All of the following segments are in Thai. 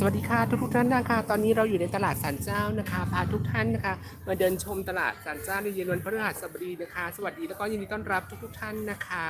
สวัสดีค่ะทุกทุกท่านนะคะตอนนี้เราอยู่ในตลาดสันเจ้านะคะพาทุกท่านนะคะมาเดินชมตลาดสันเจ้าในเย็นวันพฤหัสบดีนะคะ สวัสดีแล้วก็ยินดีต้อนรับทุกทุกท่านนะคะ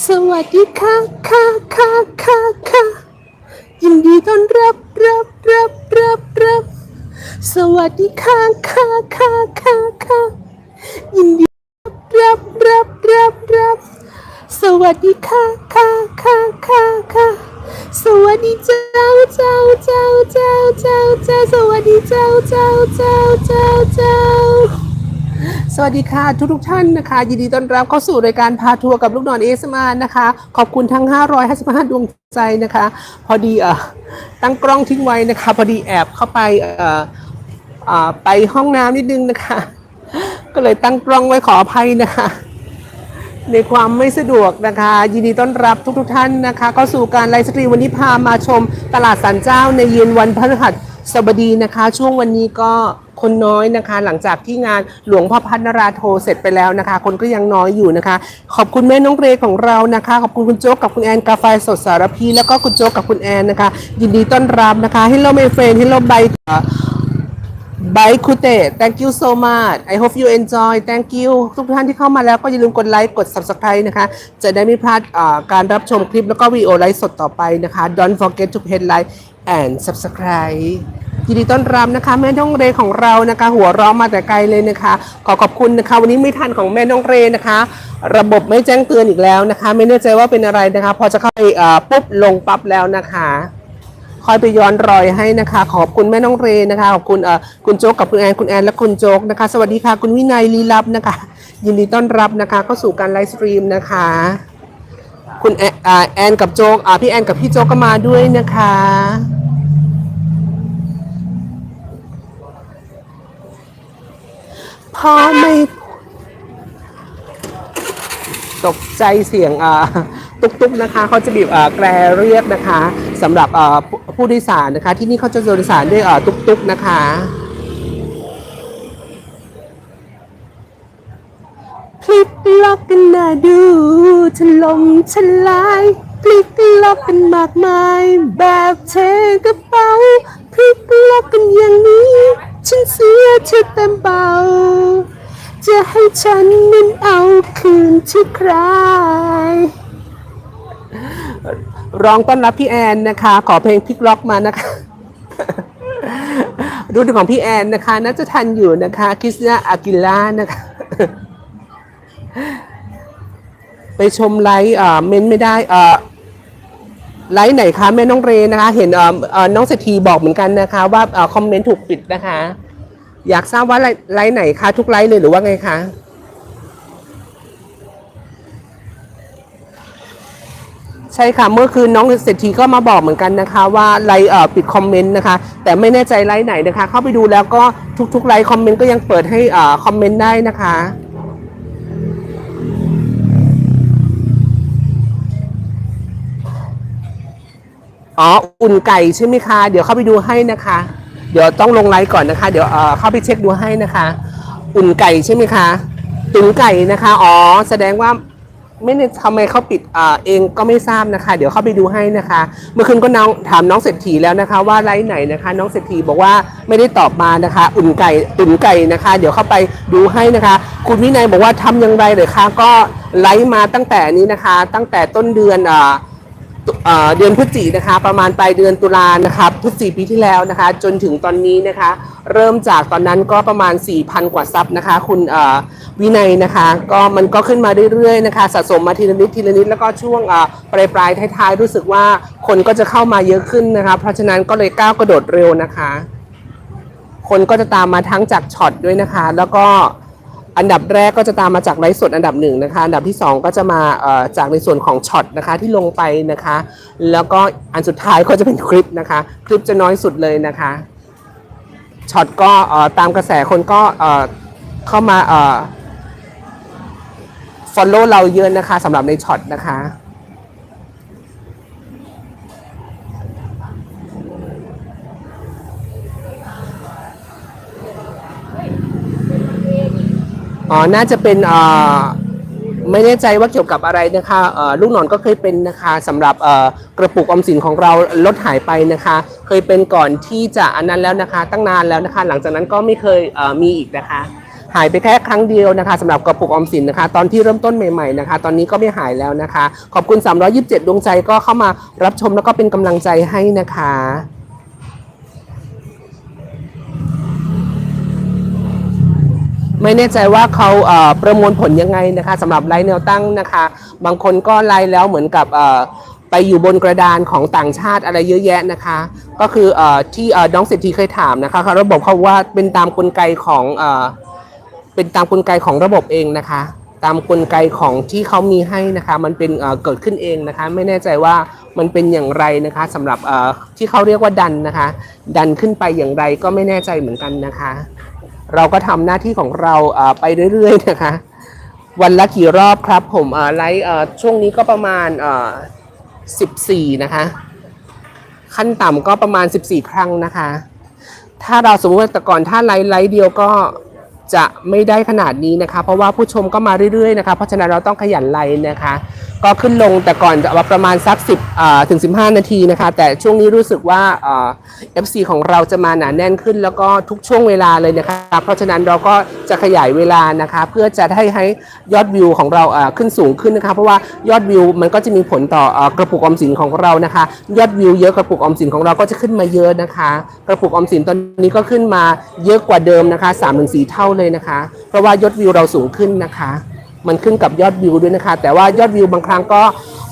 สวัสดีค่ะค่ะค่ะค่ะค่ะยินดีต้อนรับรับรับรับรับสวัสดีค่ะค่ะค่ะค่ะค่ะยินดีรับรับรับรับสวัสดีค่ะค่ะค่ะค่ะค่ะสวัสดีเจ้าเจ้าเจ้าเจ้าเจ้าเจ้าสวัสดีเจ้าเจ้าเจ้าเจ้าเจ้า สวัสดีค่ะทุกทุกท่านนะคะ ยินดีต้อนรับเข้าสู่รายการพาทัวร์กับลูกนอนเอสมานะคะ ขอบคุณทั้ง 555 ดวงใจนะคะ พอดีเอ่อตั้งกล้องทิ้งไว้นะคะ พอดีแอบเข้าไปเอ่อเอ่อไปห้องน้ำนิดนึงนะคะ ก็เลยตั้งกล้องไว้ขออภัยนะคะ ในความไม่สะดวกนะคะ ยินดีต้อนรับทุกๆทท่านนะคะก็สู่การไลฟ์สตรีมวันนี้พามาชมตลาดสันเจ้าในเย็นวันพฤหัสบดีนะคะ ช่วงวันนี้ก็ คนน้อยนะคะ หลังจากที่งานหลวงพ่อพัฒนราโทเสร็จไปแล้วนะคะ คนก็ยังน้อยอยู่นะคะ ขอบคุณแม่น้องเรของเรานะคะ ขอบคุณคุณโจ๊กกับคุณแอนกาแฟสดสารพี แล้วก็คุณโจ๊กกับคุณแอนนะคะ ยินดีต้อนรับนะคะ Hello my friend Hello bye Bye Kute thank you so much I hope you enjoy thank you ทุกท่านที่เข้ามาแล้วก็อย่าลืมกดไลค์กด subscribe นะคะ จะได้ไม่พลาดการรับชมคลิปแล้วก็วิดีโอไลฟ์สดต่อไปนะคะ Don't forget to hit like and subscribe ยินดีต้อนรับนะคะ แม่น้องเรของเรานะคะ หัวเราะมาแต่ไกลเลยนะคะ ขอขอบคุณนะคะ วันนี้ไม่ทันของแม่น้องเรนะคะ ระบบไม่แจ้งเตือนอีกแล้วนะคะ ไม่แน่ใจว่าเป็นอะไรนะคะ พอจะเข้าไปปุ๊บลงปั๊บแล้วนะคะคอยไปย้อนรอยให้นะคะ ขอบคุณแม่น้องเรนะคะขอบคุณเอ่อคุณโจ๊กกับคุณแอนคุณแอนและคุณโจ๊กนะคะ สวัสดีค่ะ คุณวินัยลีลับนะคะ ยินดีต้อนรับนะคะ เข้าสู่การไลฟ์สตรีมนะคะ คุณแอนแอนกับโจ๊กอ่าพี่แอนกับพี่โจ๊กก็มาด้วยนะคะ พอไม่ตกใจเสียงอ่าตุกตุกๆนะคะเขาจะบีบแกรเรียกนะคะสำหรับผู้โดยสารนะคะ ที่นี่เขาจะโดยสารด้วยตุกตุกๆนะคะพลิกล็อกกันน่าดูถล่มทลายพลิกล็อกกันมากมาย แบบเทกระเป๋า พลิกล็อกกันอย่างนี้ ฉันเสียเธอเต็มเบา จะให้ฉันนั้นเอาคืนที่ใคร ร้องต้อนรับพี่แอนนะคะ ขอเพลงพลิกล็อกมานะคะดูดูของพี่แอนนะคะน่าจะทันอยู่นะคะคริสนาอากิล่านะคะ ไปชมไลฟ์เอ่เมนไม่ได้อ่อ ไลฟ์ไหนคะแม่น้องเรนนะคะ เห็นเอ่อเอ่อน้องเศรษฐีบอกเหมือนกันนะคะ ว่าเอ่อคอมเมนต์ถูกปิดนะคะ อยากทราบว่าไลฟ์ไลฟ์ไหนคะทุกไลฟ์เลยหรือว่าไงคะใช่ค่ะเมื่อคืนน้องเศรษฐีก็มาบอกเหมือนกันนะคะ ว่าไลฟ์เอ่อปิดคอมเมนต์นะคะ แต่ไม่แน่ใจไลฟ์ไหนนะคะ เข้าไปดูแล้วก็ทุกๆไลฟ์คอมเมนต์ก็ยังเปิดให้เอ่อคอมเมนต์ได้นะคะ อ๋ออุ่นไก่ใช่ไหมคะ เดี๋ยวเข้าไปดูให้นะคะ เดี๋ยวต้องลงไลฟ์ก่อนนะคะ เดี๋ยวเอ่อเข้าไปเช็คดูให้นะคะ อุ่นไก่ใช่ไหมคะตุ๋นไก่นะคะอ๋อแสดงว่าไม่ได้ทำไมเขาปิดอ่าเองก็ไม่ทราบนะคะ เดี๋ยวเข้าไปดูให้นะคะ เมื่อคืนก็น้องถามน้องเศรษฐีแล้วนะคะ ว่าไลฟ์ไหนนะคะ น้องเศรษฐีบอกว่าไม่ได้ตอบมานะคะ อุ่นไก่ตุ๋นไก่นะคะ เดี๋ยวเข้าไปดูให้นะคะ คุณวินัยบอกว่าทำอย่างไรเลยคะก็ไลฟ์มาตั้งแต่นี้นะคะ ตั้งแต่ต้นเดือนอ่า เดือนพฤศจินะคะ ประมาณปลายเดือนตุลานะคะพฤศจิปีที่แล้วนะคะ จนถึงตอนนี้นะคะ เริ่มจากตอนนั้นก็ประมาณ 4,000 กว่าซับนะคะ คุณวินัยนะคะ ก็มันก็ขึ้นมาเรื่อยๆนะคะสะสมมาทีละนิดทีละนิดแล้วก็ช่วงปลายปลายๆท้ายๆรู้สึกว่าคนก็จะเข้ามาเยอะขึ้นนะคะ เพราะฉะนั้นก็เลยก้าวกระโดดเร็วนะคะ คนก็จะตามมาทั้งจากช็อตด้วยนะคะ แล้วก็ อันดับแรกก็จะตามมาจากไลฟ์สดอันดับหนึ่งนะคะ อันดับที่สองก็จะมาจากในส่วนของช็อตนะคะที่ลงไปนะคะ แล้วก็อันสุดท้ายก็จะเป็นคลิปนะคะ คลิปจะน้อยสุดเลยนะคะช็อตก็ตามกระแสคนก็เข้ามาเอ่อ follow เราเยอะนะคะสำหรับในช็อตนะคะ อ๋อ น่าจะเป็นอ่อไม่แน่ใจว่าเกี่ยวกับอะไรนะคะเอ่อลูกหนอนก็เคยเป็นนะคะสำหรับเอ่อกระปุกออมสินของเราลดหายไปนะคะ เคยเป็นก่อนที่จะอันนั้นแล้วนะคะ ตั้งนานแล้วนะคะ หลังจากนั้นก็ไม่เคยเอ่อมีอีกนะคะ หายไปแค่ครั้งเดียวนะคะสำหรับกระปุกออมสินนะคะ ตอนที่เริ่มต้นใหม่ๆนะคะ ตอนนี้ก็ไม่หายแล้วนะคะ ขอบคุณ 327 ดวงใจก็เข้ามารับชมแล้วก็เป็นกำลังใจให้นะคะ ไม่แน่ใจว่าเขาเประมวลผลยังไงนะคะสำหรับไลน์แนวตั้งนะคะ บางคนก็ไลน์แล้วเหมือนกับไปอยู่บนกระดานของต่างชาติอะไรเยอะแยะนะคะ ก็คืออที่น้องเศรษฐีเคยถามนะคะเขาระบบเขาว่าเป็นตามกลไกของเอ่อเป็นตามกลไกของระบบเองนะคะ ตามกลไกของที่เขามีให้นะคะ มันเป็นเกิดขึ้นเองนะคะ ไม่แน่ใจว่ามันเป็นอย่างไรนะคะสำหรับที่เขาเรียกว่าดันนะคะ ดันขึ้นไปอย่างไรก็ไม่แน่ใจเหมือนกันนะคะ เราก็ทำหน้าที่ของเราไปเรื่อยๆนะคะ วันละกี่รอบครับผมไลฟ์ช่วงนี้ก็ประมาณ 14 นะคะ ขั้นต่ำก็ประมาณ 14 ครั้งนะคะ ถ้าเราสมมติว่าแต่ก่อนถ้าไลฟ์ไลฟ์เดียวก็ จะไม่ได้ขนาดนี้นะคะ เพราะว่าผู้ชมก็มาเรื่อยๆนะคะ เพราะฉะนั้นเราต้องขยันไลฟ์นะคะ ก็ขึ้นลงแต่ก่อนจะประมาณสัก10ถึง 15 นาทีนะคะ แต่ช่วงนี้รู้สึกว่าเอ่อ FC ของเราจะมาหนาแน่นขึ้น แล้วก็ทุกช่วงเวลาเลยนะคะ เพราะฉะนั้นเราก็จะขยายเวลานะคะ เพื่อจะได้ให้ยอดวิวของเราขึ้นสูงขึ้นนะคะ เพราะว่ายอดวิวมันก็จะมีผลต่อเอ่อกระปุกออมสินของเรานะคะ ยอดวิวเยอะกระปุกออมสินของเราก็จะขึ้นมาเยอะนะคะ กระปุกออมสินตอนนี้ก็ขึ้นมาเยอะกว่าเดิมนะคะ3-4เท่าเลยนะคะ เพราะว่ายอดวิวเราสูงขึ้นนะคะ มันขึ้นกับยอดวิวด้วยนะคะ แต่ว่ายอดวิวบางครั้งก็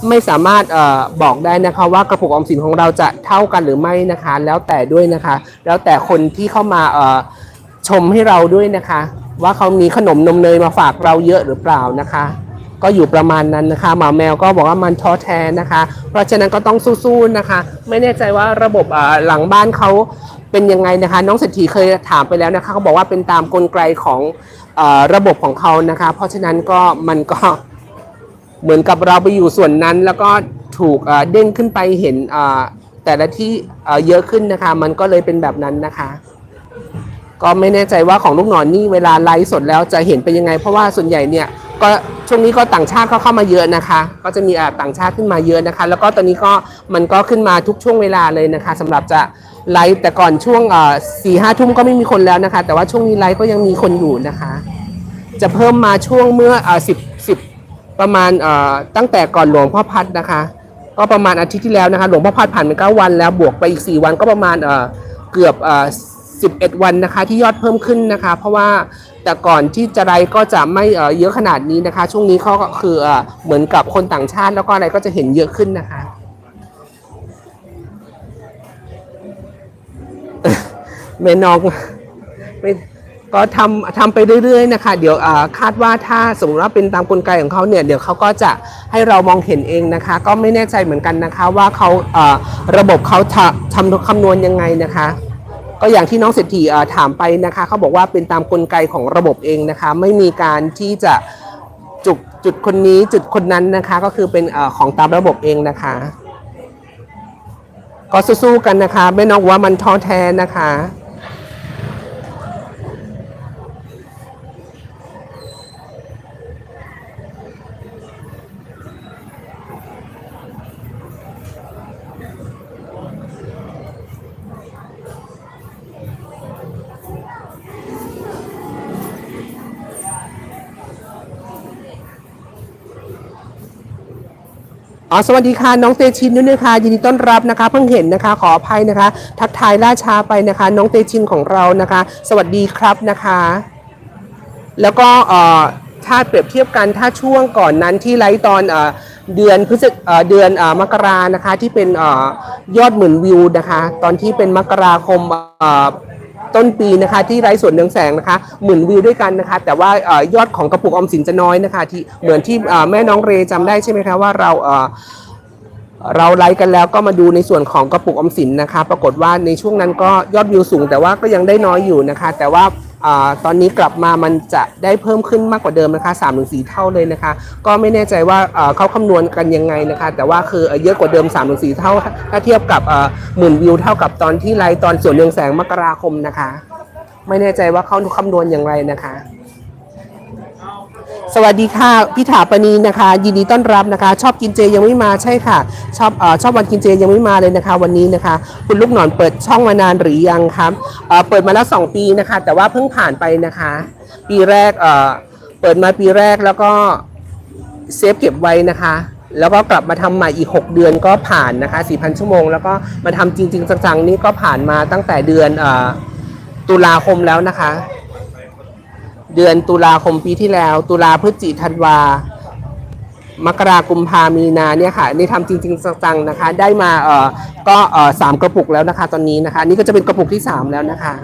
ไม่สามารถออบอกได้นะคะว่ากระปุกออมสินของเราจะเท่ากันหรือไม่นะคะ แล้วแต่ด้วยนะคะ แล้วแต่คนที่เข้ามาออชมให้เราด้วยนะคะ ว่าเขามีขนมนมเนยมาฝากเราเยอะหรือเปล่านะคะ ก็อยู่ประมาณนั้นนะคะหมาแมวก็บอกว่ามันท้อแท้นะคะ เพราะฉะนั้นก็ต้องสู้ๆนะคะ ไม่แน่ใจว่าระบบหลังบ้านเขา เป็นยังไงนะคะ น้องเศรษฐีเคยถามไปแล้วนะคะเขาบอกว่าเป็นตามกลไกของอระบบของเขานะคะ เพราะฉะนั้นก็มันก็เหมือนกับเราไปอยู่ส่วนนั้น แล้วก็ถูกเด้งขึ้นไปเห็นแต่ละที่เอ่อเยอะขึ้นนะคะ มันก็เลยเป็นแบบนั้นนะคะ ก็ไม่แน่ใจว่าของลูกหนอนนี่เวลาไลฟ์สดแล้วจะเห็นเป็นยังไง เพราะว่าส่วนใหญ่เนี่ย ก็ช่วงนี้ก็ต่างชาติก็เข้ามาเยอะนะคะ ก็จะมีอ่าต่างชาติขึ้นมาเยอะนะคะ แล้วก็ตอนนี้ก็มันก็ขึ้นมาทุกช่วงเวลาเลยนะคะสำหรับจะไลฟ์แต่ก่อนช่วงสี่ห้าทุ่มก็ไม่มีคนแล้วนะคะ แต่ว่าช่วงนี้ไลฟ์ก็ยังมีคนอยู่นะคะ จะเพิ่มมาช่วงเมื่ออ่าสิบสิบประมาณเอ่อตั้งแต่ก่อนหลวงพ่อพัดนะคะ ก็ประมาณอาทิตย์ที่แล้วนะคะ หลวงพ่อพัดผ่านไปเก้าวันแล้วบวกไปอีกสี่วันก็ประมาณเอ่อเกือบเอ่อสิบเอ็ดวันนะคะ ที่ยอดเพิ่มขึ้นนะคะ เพราะว่า แต่ก่อนที่จะไรก็จะไม่เยอะขนาดนี้นะคะ ช่วงนี้เขาก็คือเอ่อเหมือนกับคนต่างชาติแล้วก็อะไรก็จะเห็นเยอะขึ้นนะคะ แม่น้องไม่ก็ทำทำไปเรื่อยๆนะคะ เดี๋ยวคาดว่าถ้าสมมติว่าเป็นตามกลไกของเขาเนี่ย เดี๋ยวเขาก็จะให้เรามองเห็นเองนะคะ ก็ไม่แน่ใจเหมือนกันนะคะ ว่าเขาระบบเขาทำคำนวณยังไงนะคะ ก็อย่างที่น้องเศรษฐีถามไปนะคะเขาบอกว่าเป็นตามกลไกของระบบเองนะคะ ไม่มีการที่จะจุดจุดคนนี้จุดคนนั้นนะคะ ก็คือเป็นอของตามระบบเองนะคะ ก็สู้ๆกันนะคะ ไม่นอกว่ามันท้อแท้นะคะ อ๋อสวัสดีค่ะน้องเตชินด้วยนะคะยินดีต้อนรับนะคะ เพิ่งเห็นนะคะขออภัยนะคะ ทักทายล่าช้าไปนะคะ น้องเตชินของเรานะคะ สวัสดีครับนะคะ แล้วก็เอ่อถ้าเปรียบเทียบกันถ้าช่วงก่อนนั้นที่ไลฟ์ตอนเอ่อเดือนพฤศจิเอ่อเดือนเอ่อมกรานะคะที่เป็นเอ่อยอดหมื่นวิวนะคะ ตอนที่เป็นมกราคมเอ่อ ต้นปีนะคะที่ไร้ส่วนเรืองแสงนะคะหมื่นวิวด้วยกันนะคะ แต่ว่าออยอดของกระปุกออมสินจะน้อยนะคะที่เหมือนที่แม่น้องเรจำได้ใช่ไหมคะว่าเราเเราไลค์กันแล้วก็มาดูในส่วนของกระปุกออมสินนะคะ ปรากฏว่าในช่วงนั้นก็ยอดวิวสูง แต่ว่าก็ยังได้น้อยอยู่นะคะ แต่ว่า ตอนนี้กลับมามันจะได้เพิ่มขึ้นมากกว่าเดิมนะคะ3ามถึงสเท่าเลยนะคะ ก็ไม่แน่ใจว่าเขาคำนวณกันยังไงนะคะ แต่ว่าคือเยอะกว่าเดิม3ามถึงสเท่า ถ้าเทียบกับหมื่นวิวเท่ากับตอนที่ไลฟ์ตอนส่วนเรืองแสงมกราคมนะคะ ไม่แน่ใจว่าเขาคำนวณอย่างไรนะคะ สวัสดีค่ะพี่ถาปณีนะคะ ยินดีต้อนรับนะคะ ชอบกินเจยังไม่มาใช่ค่ะ ชอบอชอบวันกินเจยังไม่มาเลยนะคะ วันนี้นะคะ คุณลูกหนอนเปิดช่องมานานหรือยังครับเปิดมาแล้ว 2 ปีนะคะ แต่ว่าเพิ่งผ่านไปนะคะ ปีแรกเเปิดมาปีแรกแล้วก็เซฟเก็บไว้นะคะ แล้วก็กลับมาทำใหม่อีก 6 เดือนก็ผ่านนะคะ 4,000 ชั่วโมง แล้วก็มาทำจริง ๆ จังๆนี่ก็ผ่านมาตั้งแต่เดือนอตุลาคมแล้วนะคะ เดือนตุลาคมปีที่แล้ว ตุลาพฤศจิธันวามกรากุมภามีนาเนี่ยค่ะนี่ทำจริงๆจังๆนะคะ ได้มาเอ่อก็เอ่อสามกระปุกแล้วนะคะ ตอนนี้นะคะ นี่ก็จะเป็นกระปุกที่สามแล้วนะคะ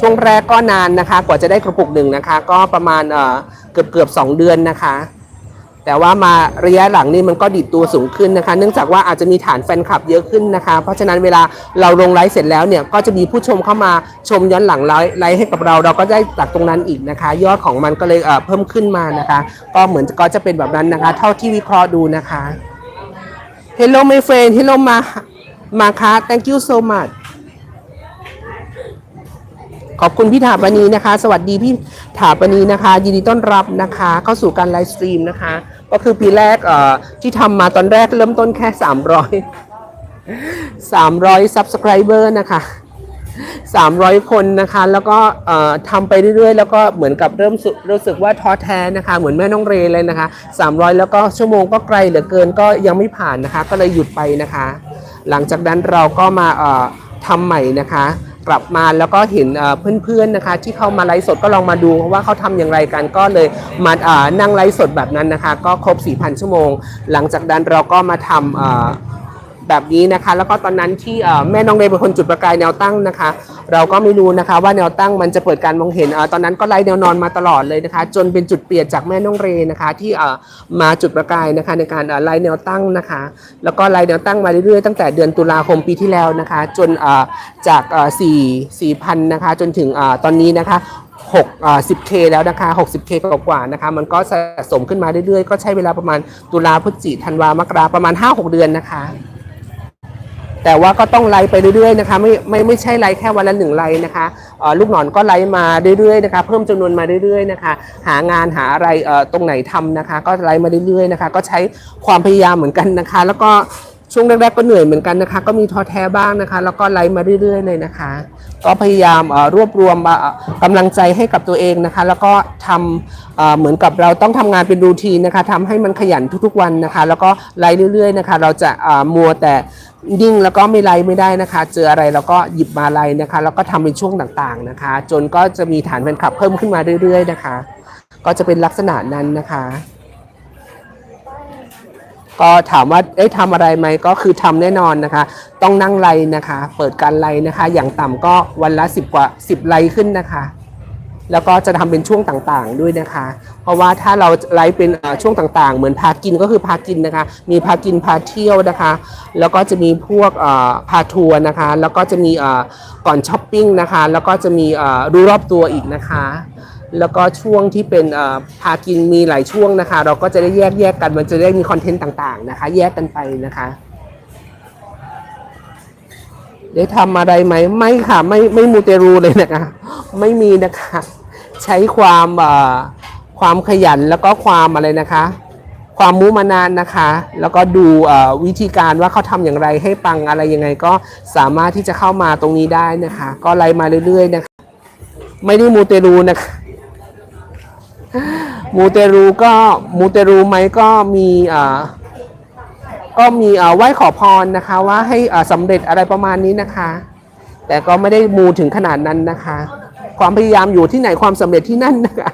ช่วงแรกก็นานนะคะ กว่าจะได้กระปุกหนึ่งนะคะ ก็ประมาณเอ่อเกือบเกือบสองเดือนนะคะ แต่ว่ามาระยะหลังนี่มันก็ดิดตัวสูงขึ้นนะคะ เนื่องจากว่าอาจจะมีฐานแฟนคลับเยอะขึ้นนะคะ เพราะฉะนั้นเวลาเราลงไลฟ์เสร็จแล้วเนี่ยก็จะมีผู้ชมเข้ามาชมย้อนหลังไลฟ์ไลฟ์ให้กับเราเราก็ได้จากตรงนั้นอีกนะคะ ยอดของมันก็เลยเพิ่มขึ้นมานะคะ ก็เหมือนก็จะเป็นแบบนั้นนะคะ เท่าที่วิเคราะห์ดูนะคะ Hello my friend Hello มามาคะ Thank you so much ขอบคุณพี่ถาปณีนะคะ สวัสดีพี่ถาปณีนะคะ ยินดีต้อนรับนะคะ เข้าสู่การไลฟ์สตรีมนะคะ ก็คือปีแรกเอ่อที่ทำมาตอนแรกเริ่มต้นแค่ 300 300 subscriber นะคะ 300 คนนะคะ แล้วก็เอ่อทำไปเรื่อยๆ แล้วก็เหมือนกับเริ่มรู้สึกว่าท้อแท้นะคะ เหมือนแม่น้องเรเลยนะคะ 300 แล้วก็ชั่วโมงก็ไกลเหลือเกินก็ยังไม่ผ่านนะคะ ก็เลยหยุดไปนะคะ หลังจากนั้นเราก็มาเอ่อทำใหม่นะคะ กลับมาแล้วก็เห็นเพื่อนๆนะคะ ที่เข้ามาไลฟ์สดก็ลองมาดูว่าเขาทำอย่างไรกันก็เลยมาอ่อนั่งไลฟ์สดแบบนั้นนะคะ ก็ครบ 4,000 ชั่วโมง หลังจากนั้นเราก็มาทำ แบบนี้นะคะ แล้วก็ตอนนั้นที่แม่น้องเรย์เป็นคนจุดประกายแนวตั้งนะคะ เราก็ไม่รู้นะคะว่าแนวตั้งมันจะเปิดการมองเห็นอตอนนั้นก็ไล่แนวนอนมาตลอดเลยนะคะ จนเป็นจุดเปลี่ยนจากแม่น้องเรย์นะคะ ที่มาจุดประกายนะคะในการไล่แนวตั้งนะคะ แล้วก็ไล่แนวตั้งมาเรื่อยๆตั้งแต่เดือนตุลาคมปีที่แล้วนะคะ จนจากสี่สี่พันนะคะ จนถึงอตอนนี้นะคะ6อ่อ 10K แล้วนะคะ 60K กว่านะคะ มันก็สะสมขึ้นมาเรื่อยๆ ก็ใช้เวลาประมาณตุลาพฤศจิธันวามกราประมาณ 5-6 เดือนนะคะ แต่ว่าก็ต้องไล่ไปเรื่อยๆนะคะไม่ไม่ไม่ใช่ไล่แค่วันละหนึ่งไล่นะคะลูกหนอนก็ไล่มาเรื่อยๆนะคะเพิ่มจำนวนมาเรื่อยๆนะคะหางานหาอะไรตรงไหนทำนะคะ ก็ไล่มาเรื่อยๆนะคะ ก็ใช้ความพยายามเหมือนกันนะคะ แล้วก็ช่วงแรกๆก็เหนื่อยเหมือนกันนะคะ ก็มีท้อแท้บ้างนะคะ แล้วก็ไล่มาเรื่อยๆเลยนะคะ ก็พยายามรวบรวมเอ่อกำลังใจให้กับตัวเองนะคะ แล้วก็ทำเอ่อเหมือนกับเราต้องทำงานเป็นรูทีนนะคะทำให้มันขยันทุกๆวันนะคะ แล้วก็ไล่เรื่อย ๆนะคะ เราจะมัวแต่ นิ่งแล้วก็ไม่ไลไม่ได้นะคะ เจออะไรเราก็หยิบมาไลนะคะ แล้วก็ทำเป็นช่วงต่างๆนะคะ จนก็จะมีฐานแฟนคลับเพิ่มขึ้นมาเรื่อย ๆ นะคะ ก็จะเป็นลักษณะนั้นนะคะ ก็ถามว่าเอ้ทำอะไรไหมก็คือทำแน่นอนนะคะ ต้องนั่งไลนะคะ เปิดการไลนะคะ อย่างต่ำก็วันละ10กว่า10ไลขึ้นนะคะ แล้วก็จะทำเป็นช่วงต่างๆ ด้วยนะคะ เพราะว่าถ้าเราไลฟ์เป็นช่วงต่างๆ เหมือนพากินก็คือพากินนะคะ มีพากินพาเที่ยวนะคะ แล้วก็จะมีพวกพาทัวร์นะคะ แล้วก็จะมีก่อนช้อปปิ้งนะคะ แล้วก็จะมีเอ่อดูรอบตัวอีกนะคะแล้วก็ช่วงที่เป็นพากินมีหลายช่วงนะคะ เราก็จะได้แยกแยกๆกันมันจะได้มีคอนเทนต์ต่างๆนะคะ แยกกันไปนะคะได้ทำอะไรไหมไม่ค่ะ ไม่ไม่มูเตรูเลยนะคะ ไม่มีนะคะ ใช้ความความขยันแล้วก็ความอะไรนะคะ ความมุมานานนะคะ แล้วก็ดูวิธีการว่าเขาทำอย่างไรให้ปังอะไรยังไงก็สามารถที่จะเข้ามาตรงนี้ได้นะคะ ก็ไล่มาเรื่อยๆนะคะ ไม่ได้มูเตรูนะคะมูเตรูก็มูเตรูไหมก็มีอ่อก็มีไหว้ขอพรนะคะว่าให้สำเร็จอะไรประมาณนี้นะคะ แต่ก็ไม่ได้มูถึงขนาดนั้นนะคะ ความพยายามอยู่ที่ไหนความสำเร็จที่นั่นนะคะ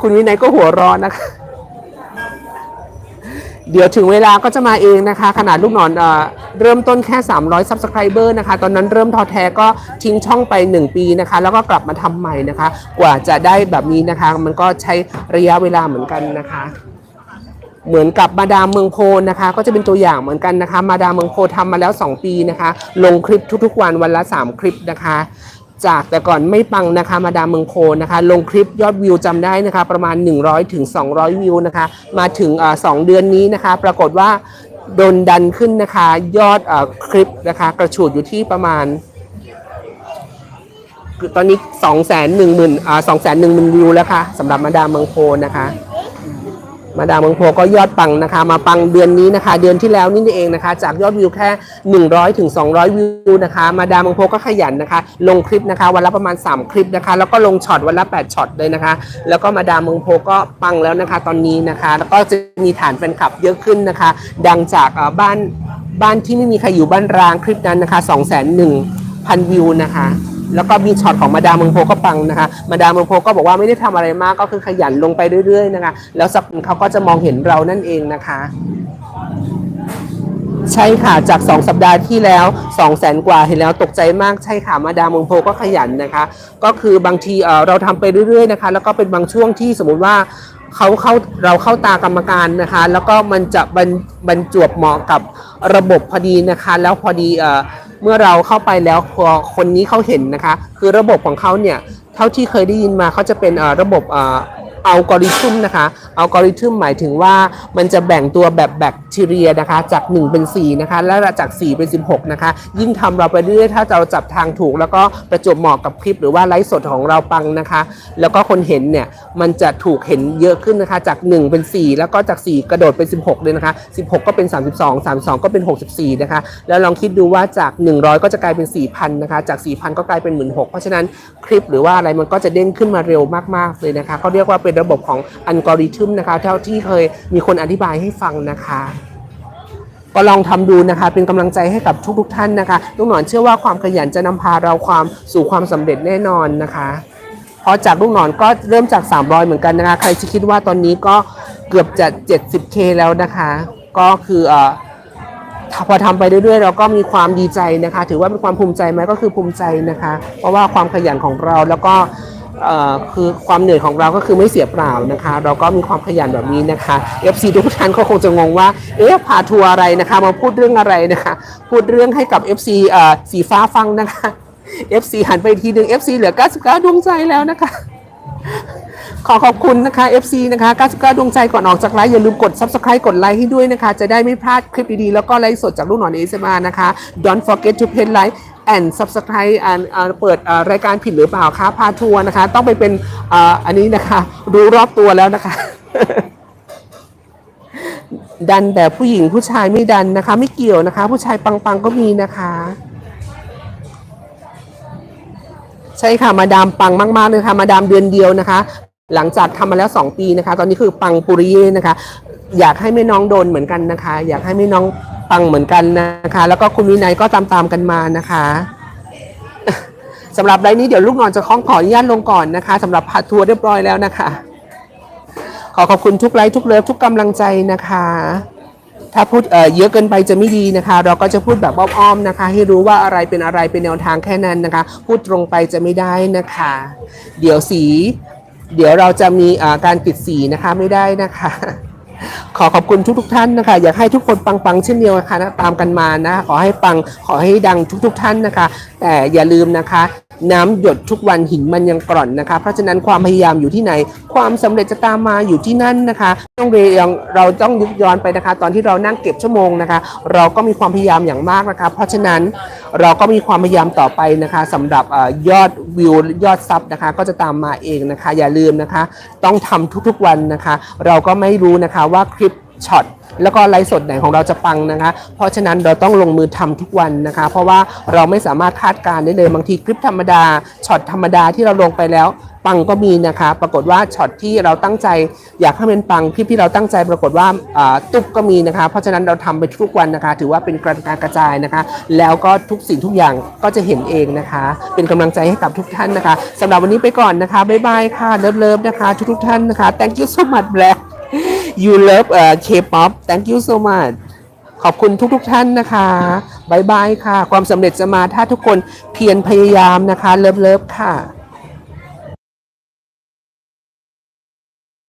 คุณวินัยก็หัวร้อนนะคะ เดี๋ยวถึงเวลาก็จะมาเองนะคะ ขนาดลูกหนอนเอเริ่มต้นแค่ 300 subscriber นะคะ ตอนนั้นเริ่มท้อแท้ก็ทิ้งช่องไป 1 ปีนะคะ แล้วก็กลับมาทำใหม่นะคะ กว่าจะได้แบบนี้นะคะ มันก็ใช้ระยะเวลาเหมือนกันนะคะเหมือนกับมาดามเมืองโพนะคะ ก็จะเป็นตัวอย่างเหมือนกันนะคะ มาดามเมืองโพทำมาแล้ว 2 ปีนะคะ ลงคลิปทุกๆวันวันละ 3 คลิปนะคะ จากแต่ก่อนไม่ปังนะคะมาดามเมืองโพนะคะ ลงคลิปยอดวิวจำได้นะคะ ประมาณ 100ถึง200 วิวนะคะ มาถึงอสองเดือนนี้นะคะ ปรากฏว่าโดนดันขึ้นนะคะ ยอดอคลิปนะคะ กระฉูดอยู่ที่ประมาณคือตอนนี้2 1 0 0 0 0อ่า2 1 0 0 0 0 วิวแล้วค่ะสำหรับมาดามเมืองโพนะคะ มาดามเมืองโพก็ยอดปังนะคะ มาปังเดือนนี้นะคะ เดือนที่แล้วนี่เองนะคะ จากยอดวิวแค่ 100ถึง200 วิวนะคะ มาดามเมืองโพก็ขยันนะคะ ลงคลิปนะคะ วันละประมาณ 3 คลิปนะคะ แล้วก็ลงช็อตวันละ 8ช็อตเลยนะคะ แล้วก็มาดามเมืองโพก็ปังแล้วนะคะ ตอนนี้นะคะ แล้วก็จะมีฐานแฟนคลับเยอะขึ้นนะคะ ดังจากบ้านบ้านที่ไม่มีใครอยู่บ้านร้างคลิปนั้นนะคะ2 1 0 0 0 0 วิวนะคะ แล้วก็มีช็อตของมาดามเมืองโพก็ปังนะคะ มาดามเมืองโพก็บอกว่าไม่ได้ทำอะไรมากก็คือขยันลงไปเรื่อยๆนะคะ แล้วสักเขาก็จะมองเห็นเรานั่นเองนะคะ ใช่ค่ะจาก 2 สัปดาห์ที่แล้ว2 0 0แสนกว่าเห็นแล้วตกใจมากใช่ค่ะมาดามเมืองโพก็ขยันนะคะ ก็คือบางทีเออเราทำไปเรื่อยๆนะคะ แล้วก็เป็นบางช่วงที่สมมุติว่าเขาเข้าเราเข้าตากรรมการนะคะ แล้วก็มันจะบรรบรรจวบเหมาะกับระบบพอดีนะคะ แล้วพอดีเอ่อ เมื่อเราเข้าไปแล้วพอคนนี้เขาเห็นนะคะ คือระบบของเขาเนี่ยเท่าที่เคยได้ยินมาเขาจะเป็นระบบ อัลกอริทึมนะคะอัลกอริทึมหมายถึงว่ามันจะแบ่งตัวแบบแบคทีเรียนะคะ จาก 1 เป็น 4 นะคะ และจาก 4 เป็น 16 นะคะ ยิ่งทำเราไปเรื่อยถ้าเราจับทางถูก แล้วก็ประจบเหมาะกับคลิปหรือว่าไลฟ์สดของเราปังนะคะ แล้วก็คนเห็นเนี่ย มันจะถูกเห็นเยอะขึ้นนะคะ จาก 1 เป็น 4 แล้วก็จาก 4 กระโดดเป็น 16 เลยนะคะ 16 ก็เป็น 32 32 ก็เป็น 64 นะคะ แล้วลองคิดดูว่าจาก 100 ก็จะกลายเป็น 4,000 นะคะ จาก 4,000 ก็กลายเป็น 16,000เพราะฉะนั้นคลิปหรือว่าอะไรมันก็จะเด้งขึ้นมาเร็วมากๆเลยนะคะเขาเรียกว่าเป็นระบบของอัลกอริทึมนะคะ เท่าที่เคยมีคนอธิบายให้ฟังนะคะก็ลองทำดูนะคะ เป็นกำลังใจให้กับทุกๆทท่านนะคะลูกหนอนเชื่อว่าความขยันจะนำพาเราความสู่ความสำเร็จแน่นอนนะคะพราะจากลูกหนอนก็เริ่มจาก 300 เหมือนกันนะคะ ใครจะคิดว่าตอนนี้ก็เกือบจะ 70k แล้วนะคะ ก็คือเอ่อพอทำไปเรื่อยๆ เราก็มีความดีใจนะคะ ถือว่าเป็นความภูมิใจไหมก็คือภูมิใจนะคะ เพราะว่าความขยันของเราแล้วก็ คือความเหนื่อยของเราก็คือไม่เสียเปล่านะคะ เราก็มีความขยันแบบนี้นะคะ FC ทุกท่านก็คงจะงงว่า เอ๊ะพาทัวร์อะไรนะคะ มาพูดเรื่องอะไรนะคะ พูดเรื่องให้กับ FC เอ่อสีฟ้าฟังนะคะ FC หันไปทีหนึ่ง FC เหลือ 99 ดวงใจแล้วนะคะ ขอขอบคุณนะคะ FC นะคะ 99 ดวงใจก่อนออกจากไลฟ์อย่าลืมกด Subscribe กดไลค์ให้ด้วยนะคะ จะได้ไม่พลาดคลิปดีๆ แล้วก็ไลฟ์สดจากลูกหนอนเอสมานะคะ Don't forget to pay like and subscribe อ่านเปิดรายการผิดหรือเปล่าคะพาทัวร์นะคะ ต้องไปเป็นอันนี้นะคะ รู้รอบตัวแล้วนะคะ ดันแต่ผู้หญิงผู้ชายไม่ดันนะคะ ไม่เกี่ยวนะคะ ผู้ชายปังๆก็มีนะคะใช่ค่ะมาดามปังมากๆเลยค่ะมาดามเดือนเดียวนะคะ หลังจากทำมาแล้ว 2 ปีนะคะ ตอนนี้คือปังปุริเย่นะคะ อยากให้แม่น้องโดนเหมือนกันนะคะ อยากให้แม่น้อง ปังเหมือนกันนะคะ แล้วก็คุณวินัยก็ตามๆกันมานะคะสำหรับไลน์นี้เดี๋ยวลูกนอนจะคล้องขออนุญาตลงก่อนนะคะสำหรับพาทัวร์เรียบร้อยแล้วนะคะ ขอขอบคุณทุกไลค์ทุกเลิฟทุกกำลังใจนะคะ ถ้าพูดเเยอะเกินไปจะไม่ดีนะคะ เราก็จะพูดแบบอ้อมๆนะคะ ให้รู้ว่าอะไรเป็นอะไรเป็นแนวทางแค่นั้นนะคะ พูดตรงไปจะไม่ได้นะคะ เดี๋ยวสี เดี๋ยวเราจะมีการปิดสีนะคะไม่ได้นะคะ ขอขอบคุณทุกๆท่านนะคะ อยากให้ทุกคนปังๆเช่นเดียวกันนะตามกันมานะ ขอให้ปังขอให้ดังทุก ๆ ท่านนะคะ แต่อย่าลืมนะคะ น้ำหยดทุกวันหินมันยังกร่อนนะคะ เพราะฉะนั้นความพยายามอยู่ที่ไหน ความสำเร็จจะตามมาอยู่ที่นั่นนะคะต้องเรียงเราต้องยึกย้อนไปนะคะ ตอนที่เรานั่งเก็บชั่วโมงนะคะ เราก็มีความพยายามอย่างมากนะคะ เพราะฉะนั้นเราก็มีความพยายามต่อไปนะคะสำหรับอยอดวิวยอดซับนะคะ ก็จะตามมาเองนะคะ อย่าลืมนะคะ ต้องทำทุกๆวันนะคะ เราก็ไม่รู้นะคะว่าคลิปช็อตแล้วก็ไลฟ์สดไหนของเราจะปังนะคะ เพราะฉะนั้นเราต้องลงมือทำทุกวันนะคะ เพราะว่าเราไม่สามารถคาดการณ์ได้เลยบางทีคลิปธรรมดาช็อตธรรมดาที่เราลงไปแล้วปังก็มีนะคะ ปรากฏว่าช็อตที่เราตั้งใจอยากให้มันปังคลิปที่เราตั้งใจปรากฏว่าตุ๊บก็มีนะคะ เพราะฉะนั้นเราทำไปทุกวันนะคะ ถือว่าเป็นการกระจายนะคะ แล้วก็ทุกสิ่งทุกอย่างก็จะเห็นเองนะคะ เป็นกำลังใจให้กับทุกท่านนะคะสำหรับวันนี้ไปก่อนนะคะบ๊ายบายค่ะเลิฟเลิฟๆนะคะทุกๆท่านนะคะ thank you so much black you love เอ่อ K-pop thank you so much ขอบคุณทุกๆทท่านนะคะบายบายค่ะ ความสำเร็จจะมาถ้าทุกคนเพียรพยายามนะคะ เลิฟเลิฟค่ะ